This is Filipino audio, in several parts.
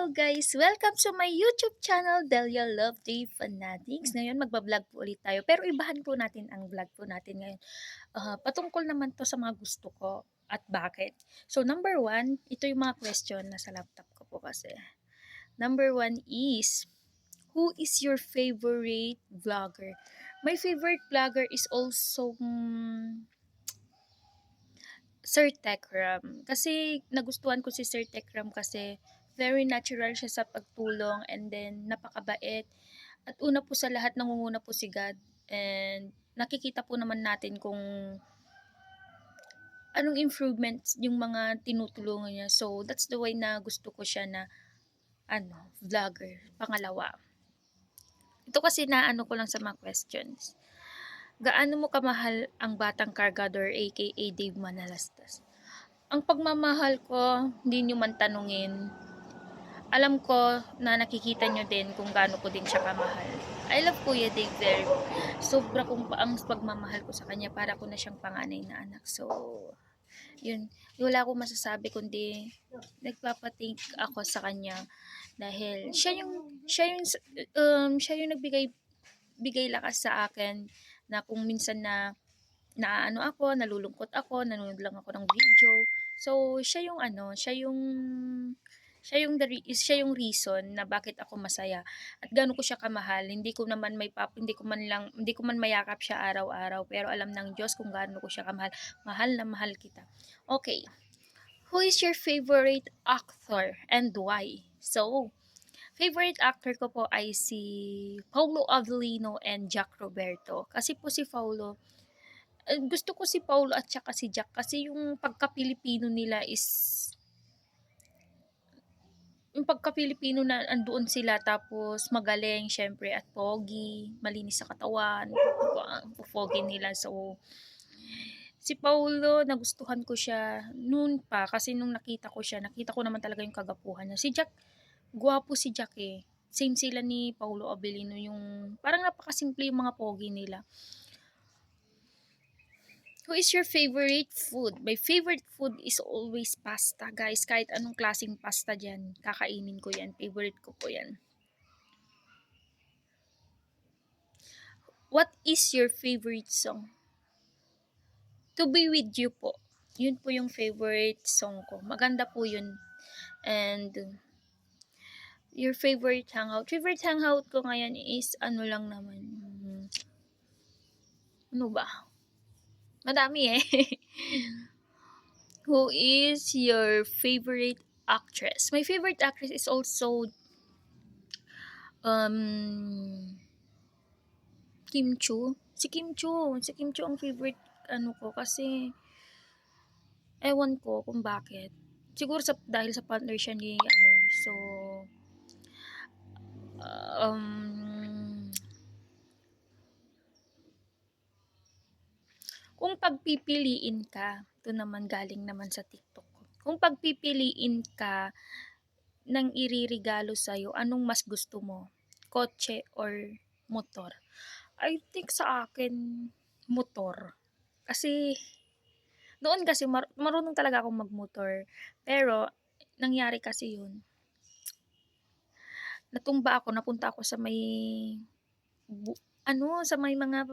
Hello guys! Welcome to my YouTube channel, Delia Love Day Fanatics. Ngayon magbablog po ulit tayo. Pero ibahan po natin ang vlog po natin ngayon. Ah, patungkol naman to sa mga gusto ko at bakit. So number one, ito yung mga question na sa laptop ko po kasi. Number one is, who is your favorite vlogger? My favorite vlogger is also mm, Sir Tekram. Kasi nagustuhan ko si Sir Tekram kasi very natural siya sa pagtulong and then napakabait. At una po sa lahat, nangunguna po si God. And nakikita po naman natin kung anong improvements yung mga tinutulungan niya. So, that's the way na gusto ko siya na ano, vlogger. Pangalawa. Ito kasi na ano ko lang sa mga questions. Gaano mo kamahal ang batang Cargador aka Dave Manalastas? Ang pagmamahal ko, hindi nyo man tanungin. Alam ko na nakikita nyo din kung gaano ko din siya kamahal. I love Kuya Dave very Sobra kong ang pagmamahal ko sa kanya para ko na siyang panganay na anak. So, yun. Wala akong masasabi kundi nagpapating ako sa kanya dahil siya yung siya yung um, siya yung nagbigay bigay lakas sa akin na kung minsan na naano ako, nalulungkot ako, nanonood lang ako ng video. So, siya yung ano, siya yung siya yung the is siya yung reason na bakit ako masaya at gaano ko siya kamahal. Hindi ko naman may pap hindi ko man lang hindi ko man mayakap siya araw-araw pero alam ng Diyos kung gaano ko siya kamahal. Mahal na mahal kita. Okay. Who is your favorite actor and why? So favorite actor ko po ay si Paulo Avelino and Jack Roberto. Kasi po si Paulo eh, gusto ko si Paulo at saka si Jack kasi yung pagka-Pilipino nila is yung pagka-Pilipino na andoon sila tapos magaling syempre at pogi, malinis sa katawan, ang pogi nila. So, si Paulo, nagustuhan ko siya noon pa kasi nung nakita ko siya, nakita ko naman talaga yung kagapuhan niya. Si Jack, gwapo si Jack eh. Same sila ni Paulo Abelino yung parang napakasimple yung mga pogi nila. Who is your favorite food? My favorite food is always pasta, guys. Kahit anong klaseng pasta dyan, kakainin ko yan. Favorite ko po yan. What is your favorite song? To be with you po. Yun po yung favorite song ko. Maganda po yun. And your favorite hangout. Favorite hangout ko ngayon is ano lang naman. Ano ba? Madami eh. Who is your favorite actress? My favorite actress is also um Kim Chu. Si Kim Chu. Si Kim Chu ang favorite ano ko kasi ewan ko kung bakit. Siguro sa dahil sa partner siya ni ano. So um Kung pagpipiliin ka, ito naman galing naman sa TikTok ko. Kung pagpipiliin ka ng iririgalo sa'yo, anong mas gusto mo? Kotse or motor? I think sa akin, motor. Kasi, noon kasi mar- marunong talaga akong magmotor. Pero, nangyari kasi yun. Natumba ako, napunta ako sa may bu- ano, sa may mga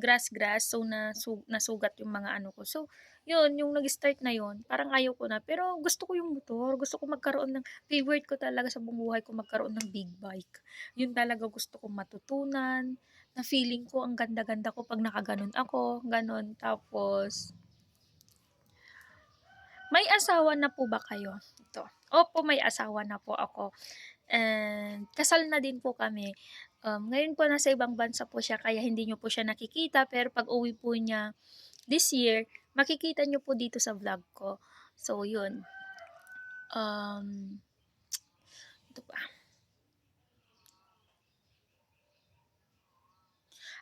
grass-grass, so nasu nasugat yung mga ano ko. So, yun, yung nag-start na yun, parang ayaw ko na. Pero gusto ko yung motor, gusto ko magkaroon ng, favorite ko talaga sa buhay ko magkaroon ng big bike. Yun talaga gusto kong matutunan, na feeling ko ang ganda-ganda ko pag nakaganon ako, ganon. Tapos, may asawa na po ba kayo? Ito. Opo, may asawa na po ako. And kasal na din po kami. Um, ngayon po nasa ibang bansa po siya kaya hindi nyo po siya nakikita pero pag uwi po niya this year, makikita nyo po dito sa vlog ko. So, yun. Um, ito pa.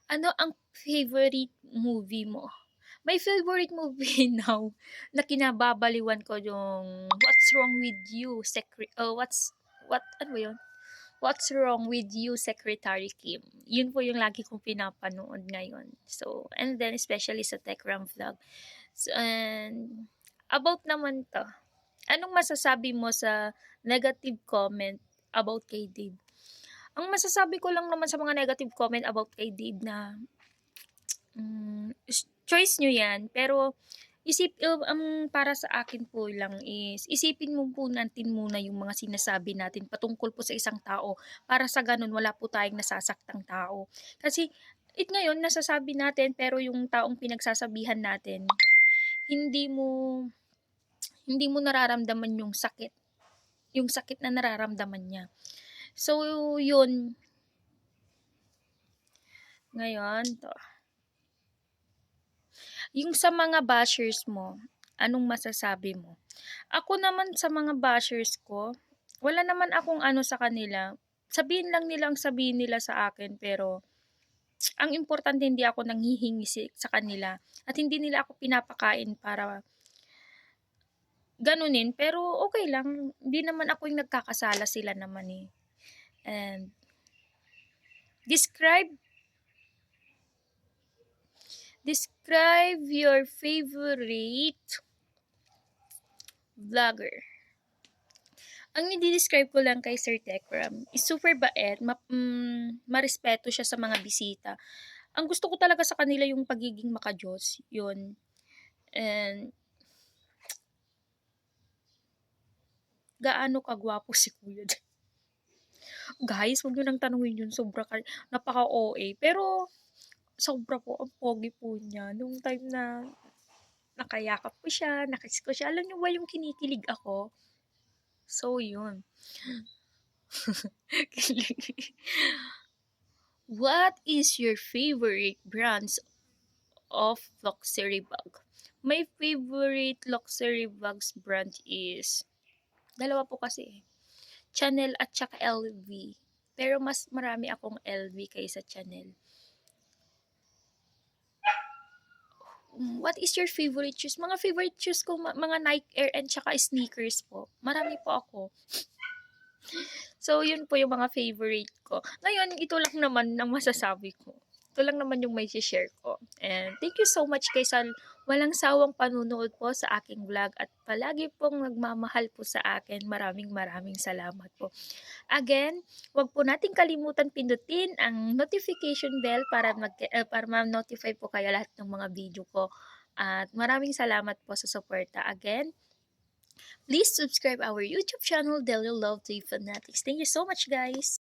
Ano ang favorite movie mo? My favorite movie now na kinababaliwan ko yung What's Wrong With You? Secret, uh, what's, what, ano yun? What's Wrong With You, Secretary Kim. Yun po yung lagi kong pinapanood ngayon. So, and then especially sa TechRam vlog. So, and about naman to, anong masasabi mo sa negative comment about kay Dave. Ang masasabi ko lang naman sa mga negative comment about kay Dave na is- choice nyo yan, pero isip um, um, para sa akin po lang is isipin mo po natin muna yung mga sinasabi natin patungkol po sa isang tao para sa ganun wala po tayong nasasaktang tao. Kasi it ngayon nasasabi natin pero yung taong pinagsasabihan natin hindi mo hindi mo nararamdaman yung sakit. Yung sakit na nararamdaman niya. So, yun. Ngayon, to. Yung sa mga bashers mo, anong masasabi mo? Ako naman sa mga bashers ko, wala naman akong ano sa kanila. Sabihin lang nilang sabihin nila sa akin, pero ang importante hindi ako nanghihingi sa kanila at hindi nila ako pinapakain para ganunin pero okay lang hindi naman ako yung nagkakasala sila naman eh and describe describe your favorite vlogger ang i-describe ko lang kay Sir Tekram is super bait, ma- mm, marespeto siya sa mga bisita. Ang gusto ko talaga sa kanila yung pagiging makajos, yun. And gaano kagwapo si Kuya. Guys, huwag nyo nang tanungin yun. Sobra ka, napaka-OA. Pero, sobra po ang pogi po niya. Nung time na nakayakap ko siya, nakiss ko siya. Alam nyo ba yung kinikilig ako? So, yun. What is your favorite brands of luxury bag? My favorite luxury bags brand is dalawa po kasi eh. Chanel at saka LV. Pero mas marami akong LV kaysa Chanel. Mm, What is your favorite shoes? Mga favorite shoes ko, mga Nike Air and saka sneakers po. Marami po ako. So, yun po yung mga favorite ko. Ngayon, ito lang naman ang masasabi ko. Ito lang naman yung may share ko. And thank you so much guys sa walang sawang panunood po sa aking vlog at palagi pong nagmamahal po sa akin. Maraming maraming salamat po. Again, wag po nating kalimutan pindutin ang notification bell para mag eh, para ma-notify po kayo lahat ng mga video ko. At maraming salamat po sa suporta. Again, please subscribe our YouTube channel, Daily Love to Fanatics. Thank you so much, guys!